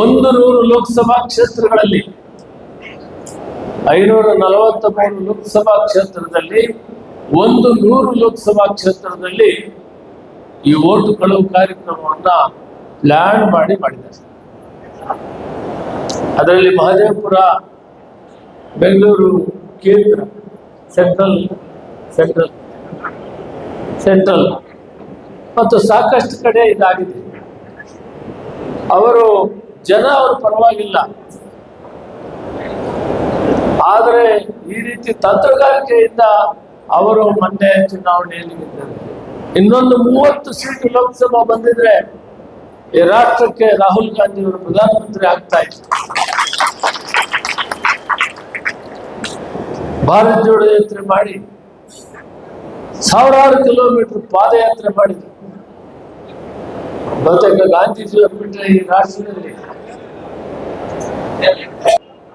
ಒಂದು ನೂರು ಲೋಕಸಭಾ ಕ್ಷೇತ್ರಗಳಲ್ಲಿ, ಐನೂರ ನಲವತ್ತ ಮೂರು ಲೋಕಸಭಾ ಕ್ಷೇತ್ರದಲ್ಲಿ ಒಂದು ನೂರು ಲೋಕಸಭಾ ಕ್ಷೇತ್ರದಲ್ಲಿ ಈ ಓಟು ಕಳುವು ಕಾರ್ಯಕ್ರಮವನ್ನ ಪ್ಲಾನ್ ಮಾಡಿ ಮಾಡಿದ್ದಾರೆ. ಅದರಲ್ಲಿ ಮಹದೇವಪುರ, ಬೆಂಗಳೂರು ಕೇಂದ್ರ ಸೆಂಟ್ರಲ್ ಸೆಂಟ್ರಲ್ ಸೆಂಟ್ರಲ್ ಮತ್ತು ಸಾಕಷ್ಟು ಕಡೆ ಇದಾಗಿದೆ. ಅವರು ಜನ ಅವರು ಪರವಾಗಿಲ್ಲ. ಆದರೆ ಈ ರೀತಿ ತಂತ್ರಗಾರಿಕೆಯಿಂದ ಅವರು ಮೊನ್ನೆ ಚುನಾವಣೆಯಲ್ಲಿ ಗೆದ್ದರು. ಇನ್ನೊಂದು ಮೂವತ್ತು ಸೀಟು ಲೋಕಸಭಾ ಬಂದಿದ್ರೆ ಈ ರಾಷ್ಟ್ರಕ್ಕೆ ರಾಹುಲ್ ಗಾಂಧಿ ಅವರು ಪ್ರಧಾನಮಂತ್ರಿ ಆಗ್ತಾ ಇತ್ತು ಭಾರತ್ ಜೋಡ ಯಾತ್ರೆ ಮಾಡಿ ಸಾವಿರಾರು ಕಿಲೋಮೀಟರ್ ಪಾದಯಾತ್ರೆ ಮಾಡಿದ್ರು. ಬಹುತೇಕ ಗಾಂಧೀಜಿ ಬಿಟ್ಟರೆ ಈ ರಾಷ್ಟ್ರದಲ್ಲಿ.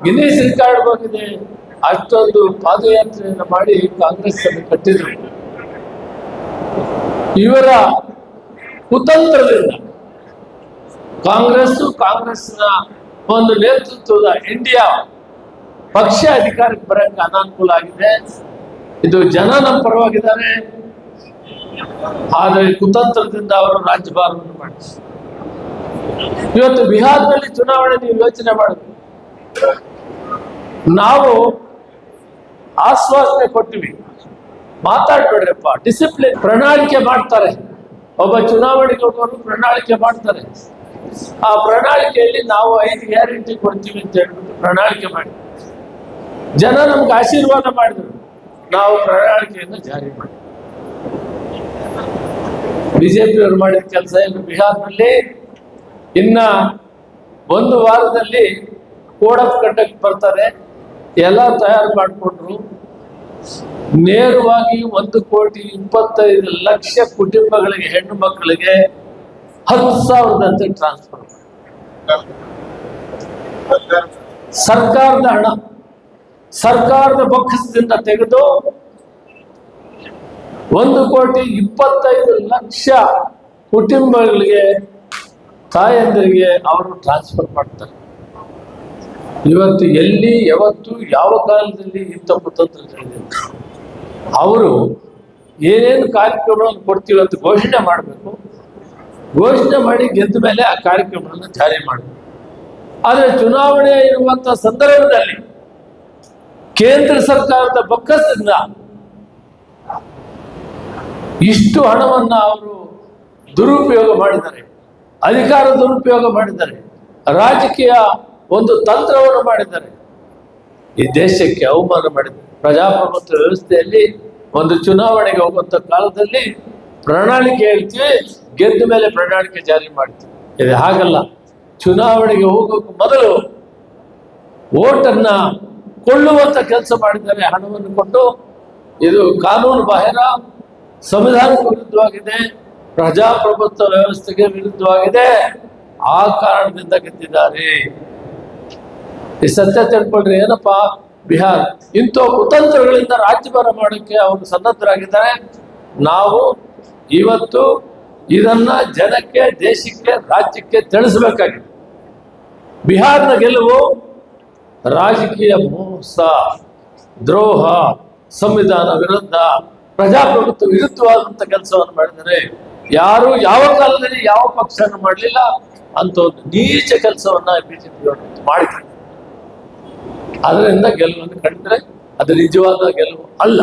ಗಿನ್ನಿಸ್ ರೆಕಾರ್ಡ್ ಹೋಗಿದೆ ಅಷ್ಟೊಂದು ಪಾದಯಾತ್ರೆಯನ್ನು ಮಾಡಿ ಕಾಂಗ್ರೆಸ್ ಅನ್ನು ಕಟ್ಟಿದ್ರು. ಇವರ ಕುತಂತ್ರದಿಂದ ಕಾಂಗ್ರೆಸ್ ಕಾಂಗ್ರೆಸ್ನ ಒಂದು ನೇತೃತ್ವದ ಇಂಡಿಯಾ ಪಕ್ಷ ಅಧಿಕಾರಕ್ಕೆ ಬರಕ್ಕೆ ಅನಾನುಕೂಲ ಆಗಿದೆ. ಇದು ಜನ ನಮ್ಮ ಪರವಾಗಿದ್ದಾರೆ. ಆದರೆ ಕುತಂತ್ರದಿಂದ ಅವರು ರಾಜ್ಯಭಾರವನ್ನು ಮಾಡಿಸಿ ಇವತ್ತು ಬಿಹಾರದಲ್ಲಿ ಚುನಾವಣೆ ನೀವು ಯೋಚನೆ ಮಾಡಿದ್ರು ನಾವು ಆಶ್ವಾಸನೆ ಕೊಟ್ಟಿವಿ. ಮಾತಾಡ್ಬೇಡ್ರಪ್ಪ ಡಿಸಿಪ್ಲಿನ್ ಪ್ರಣಾಳಿಕೆ ಮಾಡ್ತಾರೆ. ಒಬ್ಬ ಚುನಾವಣೆಗೆ ಹೋಗೋರು ಪ್ರಣಾಳಿಕೆ ಮಾಡ್ತಾರೆ. ಆ ಪ್ರಣಾಳಿಕೆಯಲ್ಲಿ ನಾವು ಐದು ಗ್ಯಾರಂಟಿ ಕೊಡ್ತೀವಿ ಅಂತ ಹೇಳ್ಬಿಟ್ಟು ಪ್ರಣಾಳಿಕೆ ಮಾಡಿ ಜನ ನಮ್ಗೆ ಆಶೀರ್ವಾದ ಮಾಡಿದ್ರು. ನಾವು ಪ್ರಣಾಳಿಕೆಯನ್ನು ಜಾರಿ ಮಾಡಿ ಬಿಜೆಪಿಯವರು ಮಾಡಿದ ಕೆಲಸ ಏನು? ಬಿಹಾರ್ನಲ್ಲಿ ಇನ್ನ ಒಂದು ವಾರದಲ್ಲಿ ಕೋಡ್ ಆಫ್ ಕಂಡಕ್ಟ್ ಬರ್ತಾರೆ. ಎಲ್ಲ ತಯಾರು ಮಾಡಿಕೊಂಡ್ರು. ನೇರವಾಗಿ ಒಂದು ಕೋಟಿ ಇಪ್ಪತ್ತೈದು ಲಕ್ಷ ಕುಟುಂಬಗಳಿಗೆ, ಹೆಣ್ಣು ಮಕ್ಕಳಿಗೆ ಹತ್ತು ಸಾವಿರದಂತೆ ಟ್ರಾನ್ಸ್ಫರ್ ಸರ್ಕಾರದ ಹಣ, ಸರ್ಕಾರದ ಬೊಕ್ಕಸದಿಂದ ತೆಗೆದು ಒಂದು ಕೋಟಿ ಇಪ್ಪತ್ತೈದು ಲಕ್ಷ ಕುಟುಂಬಗಳಿಗೆ ತಾಯಂದಿರಿಗೆ ಅವರು ಟ್ರಾನ್ಸ್ಫರ್ ಮಾಡ್ತಾರೆ. ಇವತ್ತು ಎಲ್ಲಿ, ಯಾವತ್ತು, ಯಾವ ಕಾಲದಲ್ಲಿ ಇಂಥ ಅವರು ಏನೇನು ಕಾರ್ಯಕ್ರಮಗಳನ್ನು ಕೊಡ್ತೀವಿ ಅಂತ ಘೋಷಣೆ ಮಾಡಬೇಕು. ಘೋಷಣೆ ಮಾಡಿ ಗೆದ್ದ ಮೇಲೆ ಆ ಕಾರ್ಯಕ್ರಮಗಳನ್ನು ಜಾರಿ ಮಾಡಬೇಕು. ಆದರೆ ಚುನಾವಣೆ ಇರುವಂಥ ಸಂದರ್ಭದಲ್ಲಿ ಕೇಂದ್ರ ಸರ್ಕಾರದ ಬೊಕ್ಕಸದಿಂದ ಇಷ್ಟು ಹಣವನ್ನು ಅವರು ದುರುಪಯೋಗ ಮಾಡಿದ್ದಾರೆ. ಅಧಿಕಾರ ದುರುಪಯೋಗ ಮಾಡಿದ್ದಾರೆ. ರಾಜಕೀಯ ಒಂದು ತಂತ್ರವನ್ನು ಮಾಡಿದ್ದಾರೆ. ಈ ದೇಶಕ್ಕೆ ಅವಮಾನ ಮಾಡಿದ್ದಾರೆ. ಪ್ರಜಾಪ್ರಭುತ್ವ ವ್ಯವಸ್ಥೆಯಲ್ಲಿ ಒಂದು ಚುನಾವಣೆಗೆ ಹೋಗುವಂಥ ಕಾಲದಲ್ಲಿ ಪ್ರಣಾಳಿಕೆ ಹೇಳ್ತೀವಿ, ಗೆದ್ದ ಮೇಲೆ ಪ್ರಣಾಳಿಕೆ ಜಾರಿ ಮಾಡ್ತೀವಿ. ಇದು ಹಾಗಲ್ಲ. ಚುನಾವಣೆಗೆ ಹೋಗೋಕ್ಕೂ ಮೊದಲು ಓಟನ್ನ ಕೊಳ್ಳುವಂಥ ಕೆಲಸ ಮಾಡಿದ್ದಾರೆ. ಹಣವನ್ನು ಕೊಟ್ಟು ಇದು ಕಾನೂನು ಬಾಹಿರ ಸಂವಿಧಾನಕ್ಕೆ ವಿರುದ್ಧವಾಗಿದೆ, ಪ್ರಜಾಪ್ರಭುತ್ವ ವ್ಯವಸ್ಥೆಗೆ ವಿರುದ್ಧವಾಗಿದೆ. ಆ ಕಾರಣದಿಂದ ಗೆದ್ದಿದ್ದಾರೆ. ಈ ಸತ್ಯ ತಿಳ್ಕೊಳ್ರಿ ಏನಪ್ಪಾ? ಬಿಹಾರ್, ಇಂಥ ಕುತಂತ್ರಗಳಿಂದ ರಾಜ್ಯಭಾರ ಮಾಡೋಕ್ಕೆ ಅವರು ಸನ್ನದ್ಧರಾಗಿದ್ದಾರೆ. ನಾವು ಇವತ್ತು ಇದನ್ನ ಜನಕ್ಕೆ, ದೇಶಕ್ಕೆ, ರಾಜ್ಯಕ್ಕೆ ತಿಳಿಸಬೇಕಾಗಿದೆ. ಬಿಹಾರ್ನ ಗೆಲುವು ರಾಜಕೀಯ ಮೋಸ, ದ್ರೋಹ, ಸಂವಿಧಾನ ವಿರುದ್ಧ. ಪ್ರಜಾಪ್ರಭುತ್ವ ವಿರುದ್ಧವಾದಂತ ಕೆಲಸವನ್ನು ಮಾಡಿದರೆ ಯಾರು ಯಾವ ಕಾಲದಲ್ಲಿ ಯಾವ ಪಕ್ಷವನ್ನು ಮಾಡಲಿಲ್ಲ ಅಂತ ಒಂದು ನೀಚ ಕೆಲಸವನ್ನ ಬಿಜೆಪಿ ಮಾಡಿದ್ದಾರೆ ಅದರಿಂದ ಗೆಲುವನ್ನು ಕಂಡ್ರೆ ಅದು ನಿಜವಾದ ಗೆಲುವು ಅಲ್ಲ.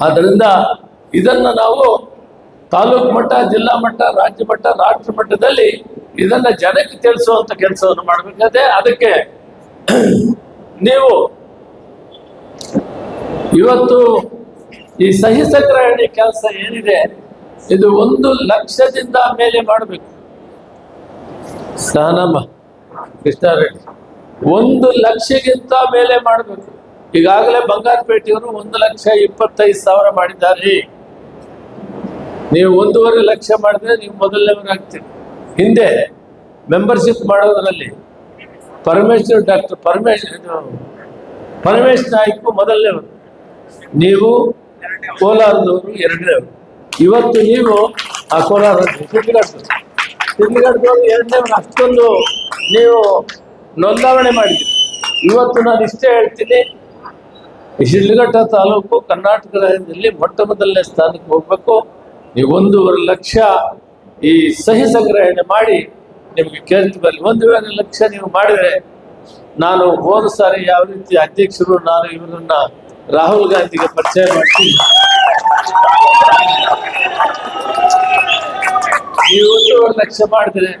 ಆದ್ದರಿಂದ ಇದನ್ನ ನಾವು ತಾಲೂಕು ಮಟ್ಟ, ಜಿಲ್ಲಾ ಮಟ್ಟ, ರಾಜ್ಯ ಮಟ್ಟ, ರಾಷ್ಟ್ರ ಮಟ್ಟದಲ್ಲಿ ಇದನ್ನ ಜನಕ್ಕೆ ತಿಳಿಸುವಂತ ಕೆಲಸವನ್ನು ಮಾಡಬೇಕಾದ್ರೆ ಅದಕ್ಕೆ ನೀವು ಇವತ್ತು ಈ ಸಹಿ ಸಂಗ್ರಹಣೆ ಕೆಲಸ ಏನಿದೆ, ಇದು ಒಂದು ಲಕ್ಷದಿಂದ ಮೇಲೆ ಮಾಡಬೇಕು. ಸ್ನಾನಮ್ಮ ಕೃಷ್ಣಾರೆಡ್ಡಿ ಒಂದು ಲಕ್ಷಗಿಂತ ಮೇಲೆ ಮಾಡಬೇಕು. ಈಗಾಗಲೇ ಬಂಗಾರಪೇಟೆಯವರು ಒಂದು ಲಕ್ಷ ಇಪ್ಪತ್ತೈದು ಸಾವಿರ ಮಾಡಿದ್ದಾರೆ. ನೀವು ಒಂದೂವರೆ ಲಕ್ಷ ಮಾಡಿದ್ರೆ ನೀವು ಮೊದಲನೇವರಾಗ್ತೀರಿ ಹಿಂದೆ ಮೆಂಬರ್ಶಿಪ್ ಮಾಡೋದ್ರಲ್ಲಿ ಪರಮೇಶ್ವರ್ ಡಾಕ್ಟರ್ ಪರಮೇಶ್ವರ್ ಪರಮೇಶ್ ನಾಯ್ಕು ಮೊದಲನೇವರು ನೀವು ಕೋಲಾರದವರು ಎರಡನೇ ಇವತ್ತು ನೀವು ಆ ಕೋಲಾರ ಸುದ್ದಿಗಾರರು ಶಿಡ್ಲಘಟ್ಟದವ್ರು ಎರಡನೇ ಅಷ್ಟೊಂದು ನೀವು ನೋಂದಾವಣೆ ಮಾಡಿದ್ರಿ ಇವತ್ತು ನಾನು ಇಷ್ಟೇ ಹೇಳ್ತೀನಿ ಶಿಡ್ಲಘಟ್ಟ ತಾಲೂಕು ಕರ್ನಾಟಕ ರಾಜ್ಯದಲ್ಲಿ ಮೊಟ್ಟ ಮೊದಲನೇ ಸ್ಥಾನಕ್ಕೆ ಹೋಗ್ಬೇಕು. ನೀವು ಒಂದೂವರೆ ಲಕ್ಷ ಈ ಸಹಿ ಸಂಗ್ರಹಣೆ ಮಾಡಿ ನಿಮಗೆ ಕೇಳ್ತಿ ಬರಲಿ ಒಂದೂವರೆ ಲಕ್ಷ ನೀವು ಮಾಡಿದರೆ, ನಾನು ಹೋದ ಸಾರಿ ಯಾವ ರೀತಿ ಅಧ್ಯಕ್ಷರು, ನಾನು ಇವರನ್ನ ರಾಹುಲ್ ಗಾಂಧಿಗೆ ಪರಿಚಯ ಮಾಡ್ತೀನಿ ನೀವು ಒಂದೂವರೆ ಲಕ್ಷ ಮಾಡಿದ್ರೆ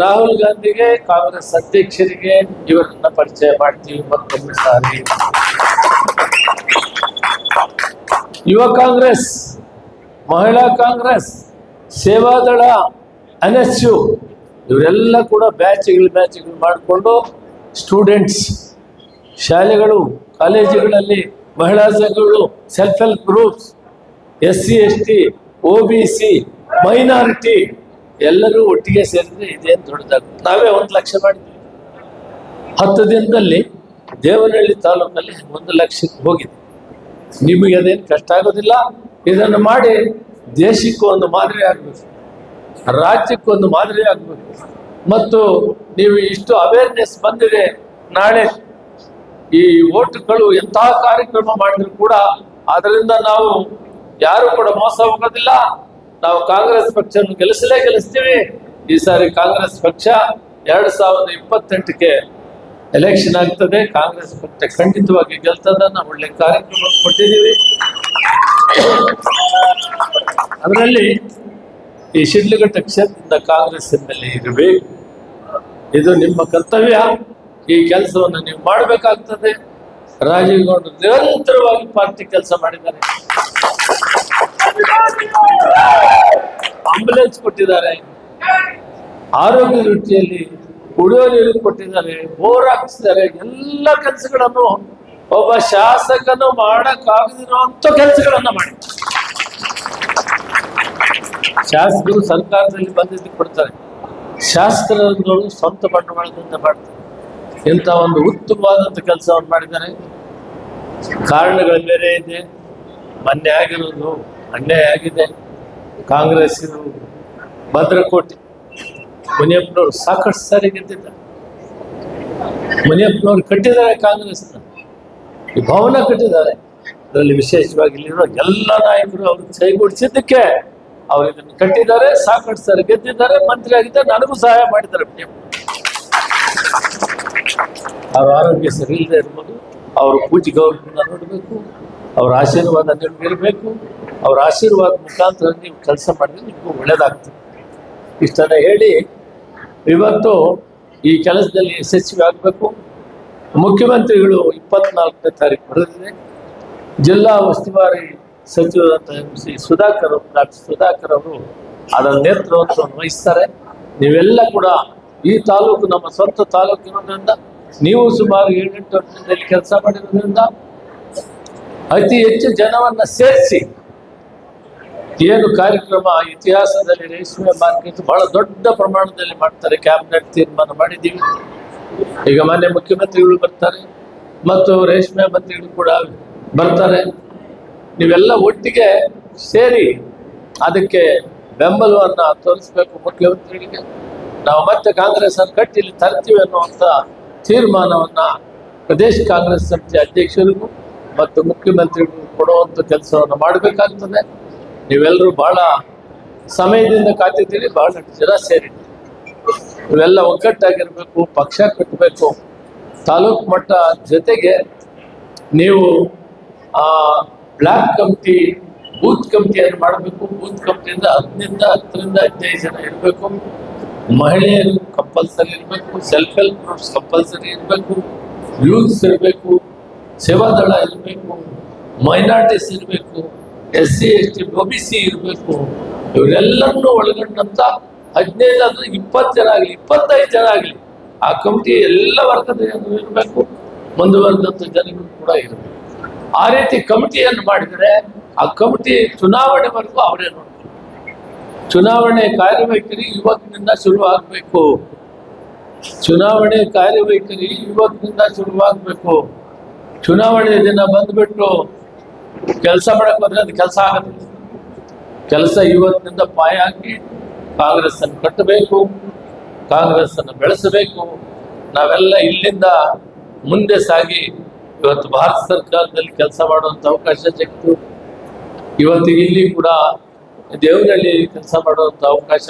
ರಾಹುಲ್ ಗಾಂಧಿಗೆ ಕಾಂಗ್ರೆಸ್ ಅಧ್ಯಕ್ಷರಿಗೆ ಇವರನ್ನ ಪರಿಚಯ ಮಾಡ್ತೀವಿ ಮತ್ತೊಮ್ಮೆ ಸಾರಿ. ಯುವ ಕಾಂಗ್ರೆಸ್, ಮಹಿಳಾ Congress Sevadal N S U, ಇವರೆಲ್ಲ ಕೂಡ ಬ್ಯಾಚ್ಗಳು ಬ್ಯಾಚ್ಗಳು ಮಾಡಿಕೊಂಡು ಸ್ಟೂಡೆಂಟ್ಸ್ ಶಾಲೆಗಳು, ಕಾಲೇಜುಗಳಲ್ಲಿ, ಮಹಿಳಾ ಸಂಘಗಳು self help groups S C S T O B C, minority ಎಲ್ಲರೂ ಒಟ್ಟಿಗೆ ಸೇರಿದ್ರೆ ಇದೇನು ದೊಡ್ಡದಾಗುತ್ತೆ. ನಾವೇ ಒಂದು ಲಕ್ಷ ಮಾಡಿದ್ವಿ. ಹತ್ತು ದಿನದಲ್ಲಿ ದೇವನಹಳ್ಳಿ ತಾಲೂಕಲ್ಲಿ ಒಂದು ಲಕ್ಷಕ್ಕೆ ಹೋಗಿದೆ. ನಿಮಗೆ ಅದೇನು ಕಷ್ಟ ಆಗೋದಿಲ್ಲ. ಇದನ್ನು ಮಾಡಿ ದೇಶಕ್ಕೂ ಒಂದು ಮಾದರಿ ಆಗಬೇಕು. ರಾಜ್ಯಕ್ಕೂ ಒಂದು ಮಾದರಿ ಆಗಬೇಕು. ಮತ್ತು ನೀವು ಇಷ್ಟು ಅವೇರ್ನೆಸ್ ಬಂದಿದೆ. ನಾಳೆ ಈ ಓಟ್ಗಳು ಎಂತಹ ಕಾರ್ಯಕ್ರಮ ಮಾಡಿದ್ರು ಕೂಡ ಅದರಿಂದ ನಾವು ಯಾರು ಕೂಡ ಮೋಸ ಹೋಗೋದಿಲ್ಲ. ನಾವು ಕಾಂಗ್ರೆಸ್ ಪಕ್ಷವನ್ನು ಗೆಲ್ಲಿಸಲೇ ಗೆಲ್ಲಿಸ್ತೀವಿ. ಈ ಸಾರಿ ಕಾಂಗ್ರೆಸ್ ಪಕ್ಷ ಎರಡ್ ಸಾವಿರದ ಇಪ್ಪತ್ತೆಂಟಕ್ಕೆ ಎಲೆಕ್ಷನ್ ಆಗ್ತದೆ. ಕಾಂಗ್ರೆಸ್ ಪಕ್ಷ ಖಂಡಿತವಾಗಿ ಗೆಲ್ತದ ನಾವು ಒಳ್ಳೆ ಕಾರ್ಯಕ್ರಮ ಕೊಟ್ಟಿದ್ದೀವಿ. ಅದರಲ್ಲಿ ಈ ಶಿಡ್ಲಘಟ್ಟ ಕ್ಷೇತ್ರದಿಂದ ಕಾಂಗ್ರೆಸ್ ಎಂ ಇರಬೇಕು. ಇದು ನಿಮ್ಮ ಕರ್ತವ್ಯ. ಈ ಕೆಲಸವನ್ನು ನೀವು ಮಾಡಬೇಕಾಗ್ತದೆ. ರಾಜೀವ್ ಗೌಡ್ರು ನಿರಂತರವಾಗಿ ಪಾರ್ಟಿ ಕೆಲಸ ಮಾಡಿದ್ದಾರೆ. ಆಂಬುಲೆನ್ಸ್ ಕೊಟ್ಟಿದ್ದಾರೆ. ಆರೋಗ್ಯ ದೃಷ್ಟಿಯಲ್ಲಿ ಕುಡಿಯೋ ನೀರು ಕೊಟ್ಟಿದ್ದಾರೆ. ಬೋರ್ ಹಾಕಿಸಿದ್ದಾರೆ. ಎಲ್ಲ ಕೆಲಸಗಳನ್ನು ಒಬ್ಬ ಶಾಸಕನು ಮಾಡಕ್ಕಾಗದಿರುವಂತ ಕೆಲಸಗಳನ್ನ ಮಾಡಿ ಶಾಸಕರು ಸರ್ಕಾರದಲ್ಲಿ ಬಂದಿದ್ದು ಕೊಡ್ತಾರೆ. ಶಾಸಕರುಗಳು ಸ್ವಂತ ಬಂಡವಾಳದಿಂದ ಮಾಡ್ತಾರೆ. ಇಂಥ ಒಂದು ಉತ್ತಮವಾದಂಥ ಕೆಲಸವನ್ನು ಮಾಡಿದ್ದಾರೆ. ಕಾರಣಗಳು ಬೇರೆ ಇದೆ. ಮೊನ್ನೆ ಆಗಿರೋದು ಅನ್ಯಾಯ ಆಗಿದೆ. ಕಾಂಗ್ರೆಸ್ ಇದು ಭದ್ರಕೋಟೆ. ಮುನಿಯಪ್ಪನವರು ಸಾಕಷ್ಟು ಸಾರಿ ಗೆದ್ದಿದ್ದಾರೆ. ಮುನಿಯಪ್ಪನವರು ಕಟ್ಟಿದ್ದಾರೆ ಕಾಂಗ್ರೆಸ್ನ. ಈ ಭವನ ಕಟ್ಟಿದ್ದಾರೆ. ಅದರಲ್ಲಿ ವಿಶೇಷವಾಗಿ ಇಲ್ಲಿರೋ ಎಲ್ಲ ನಾಯಕರು ಅವ್ರಿಗೆ ಕೈಗೂಡಿಸಿದ್ದಕ್ಕೆ ಅವರು ಇದನ್ನು ಕಟ್ಟಿದ್ದಾರೆ, ಸಾಕಷ್ಟು ಸಾರಿ ಗೆದ್ದಿದ್ದಾರೆ, ಮಂತ್ರಿ ಆಗಿದ್ದಾರೆ, ನನಗೂ ಸಹಾಯ ಮಾಡಿದ್ದಾರೆ ಮುನಿಯಪ್ಪ. ಅವ್ರ ಆರೋಗ್ಯ ಸರಿ ಇಲ್ಲದೆ ಇರ್ಬೋದು, ಅವ್ರ ಪೂಜೆ ಗೌರವನ್ನ ನೋಡಬೇಕು, ಅವ್ರ ಆಶೀರ್ವಾದ ನೀಡಬೇಕು ಅವ್ರ ಆಶೀರ್ವಾದ ಮುಖಾಂತರ ನೀವು ಕೆಲಸ ಮಾಡಿದ್ರೆ ನಿಮಗೂ ಒಳ್ಳೇದಾಗ್ತದೆ. ಇಷ್ಟನ್ನ ಹೇಳಿ, ಇವತ್ತು ಈ ಕೆಲಸದಲ್ಲಿ ಯಶಸ್ವಿ ಆಗಬೇಕು. ಮುಖ್ಯಮಂತ್ರಿಗಳು ಇಪ್ಪತ್ನಾಲ್ಕನೇ ತಾರೀಕು ಬರೆದಿದೆ. ಜಿಲ್ಲಾ ಉಸ್ತುವಾರಿ ಸಚಿವರಂತ ಎಂ ಸಿ ಸುಧಾಕರ್ ಅವರು, ಡಾಕ್ಟರ್ ಸುಧಾಕರ್ ಅವರು ಅದರ ನೇತೃತ್ವವನ್ನು ವಹಿಸ್ತಾರೆ. ನೀವೆಲ್ಲ ಕೂಡ ಈ ತಾಲೂಕು ನಮ್ಮ ಸ್ವಂತ ತಾಲೂಕು ಇರೋದ್ರಿಂದ ನೀವು ಸುಮಾರು ಏಳೆಂಟು ವರ್ಷದಲ್ಲಿ ಕೆಲಸ ಮಾಡಿರೋದ್ರಿಂದ ಅತಿ ಹೆಚ್ಚು ಜನವನ್ನ ಸೇರಿಸಿ ಏನು ಕಾರ್ಯಕ್ರಮ ಇತಿಹಾಸದಲ್ಲಿ ರೇಷ್ಮೆ ಮಾರ್ಕೆಟ್ ಬಹಳ ದೊಡ್ಡ ಪ್ರಮಾಣದಲ್ಲಿ ಮಾಡ್ತಾರೆ, ಕ್ಯಾಬಿನೆಟ್ ತೀರ್ಮಾನ ಮಾಡಿದ್ದೀವಿ. ಈಗ ಮಾನ್ಯ ಮುಖ್ಯಮಂತ್ರಿಗಳು ಬರ್ತಾರೆ ಮತ್ತು ರೇಷ್ಮೆ ಮಂತ್ರಿಗಳು ಕೂಡ ಬರ್ತಾರೆ. ನೀವೆಲ್ಲ ಒಟ್ಟಿಗೆ ಸೇರಿ ಅದಕ್ಕೆ ಬೆಂಬಲವನ್ನು ತೋರಿಸ್ಬೇಕು ಮುಖ್ಯಮಂತ್ರಿಗಳಿಗೆ. ನಾವು ಮತ್ತೆ ಕಾಂಗ್ರೆಸ್ ಅನ್ನು ಕಟ್ಟಿ ಇಲ್ಲಿ ತರ್ತೀವಿ ಅನ್ನುವಂಥ ತೀರ್ಮಾನವನ್ನ ಪ್ರದೇಶ ಕಾಂಗ್ರೆಸ್ ಸಮಿತಿ ಅಧ್ಯಕ್ಷರಿಗೂ ಮತ್ತು ಮುಖ್ಯಮಂತ್ರಿಗಳು ಕೊಡುವಂಥ ಕೆಲಸವನ್ನು ಮಾಡಬೇಕಾಗ್ತದೆ. ನೀವೆಲ್ಲರೂ ಬಹಳ ಸಮಯದಿಂದ ಕಾತಿದ್ದೀರಿ ಬಹಳ ಜನ ಸೇರಿದ್ದೀರಿ. ಇವೆಲ್ಲ ಒಗ್ಗಟ್ಟಾಗಿರಬೇಕು, ಪಕ್ಷ ಕಟ್ಟಬೇಕು, ತಾಲೂಕು ಮಟ್ಟ ಜೊತೆಗೆ ನೀವು, ಆ, ಬ್ಲಾಕ್ ಕಮಿಟಿ, ಬೂತ್ ಕಮಿಟಿಯನ್ನು ಮಾಡಬೇಕು. ಬೂತ್ ಕಮಿಟಿಯಿಂದ ಹತ್ತರಿಂದ ಹತ್ತರಿಂದ ಹದಿನೈದು ಜನ ಇರಬೇಕು. ಮಹಿಳೆಯರು ಕಂಪಲ್ಸರಿ ಇರಬೇಕು ಸೆಲ್ಫ್ ಹೆಲ್ಪ್ ಗ್ರೂಪ್ಸ್ ಕಂಪಲ್ಸರಿ ಇರಬೇಕು ಯೂತ್ಸ್ ಇರಬೇಕು ಸೇವಾದಳ ಇರಬೇಕು ಮೈನಾರಿಟೀಸ್ ಇರಬೇಕು S C S T O B C ಇರಬೇಕು, ಇವರೆಲ್ಲರನ್ನೂ ಒಳಗೊಂಡಂತ ಹದಿನೈದು ಇಪ್ಪತ್ತು ಜನ ಆಗಲಿ, ಇಪ್ಪತ್ತೈದು ಜನ ಆಗಲಿ, ಆ ಕಮಿಟಿ ಎಲ್ಲ ವರ್ಗದ ಜನರು ಇರಬೇಕು, ಮುಂದುವರೆದಂಥ ಜನಗಳು ಕೂಡ ಇರಬೇಕು. ಆ ರೀತಿ ಕಮಿಟಿಯನ್ನು ಮಾಡಿದರೆ ಆ ಕಮಿಟಿ ಚುನಾವಣೆವರೆಗೂ ಅವರೇ ಚುನಾವಣೆ ಕಾರ್ಯವೈಖರಿ ಇವತ್ತಿನಿಂದ ಶುರುವಾಗಬೇಕು. ಚುನಾವಣೆ ಕಾರ್ಯವೈಖರಿ ಇವತ್ತಿನಿಂದ ಶುರುವಾಗಬೇಕು. ಚುನಾವಣೆ ದಿನ ಬಂದ್ಬಿಟ್ಟು ಕೆಲಸ ಮಾಡಕ್ ಬಂದ್ರೆ ಅದು ಕೆಲಸ ಆಗತ್ತೆ. ಕೆಲಸ ಇವತ್ತಿನಿಂದ ಪಾಯ ಹಾಕಿ ಕಾಂಗ್ರೆಸ್ ಅನ್ನು ಕಟ್ಟಬೇಕು ಕಾಂಗ್ರೆಸ್ ಅನ್ನು ಬೆಳೆಸಬೇಕು. ನಾವೆಲ್ಲ ಇಲ್ಲಿಂದ ಮುಂದೆ ಸಾಗಿ ಇವತ್ತು ಭಾರತ ಸರ್ಕಾರದಲ್ಲಿ ಕೆಲಸ ಮಾಡುವಂತ ಅವಕಾಶ ಸಿಕ್ತು ಇವತ್ತು ಇಲ್ಲಿ ಕೂಡ ದೇವನಹಳ್ಳಿ ಕೆಲಸ ಮಾಡುವಂತ ಅವಕಾಶ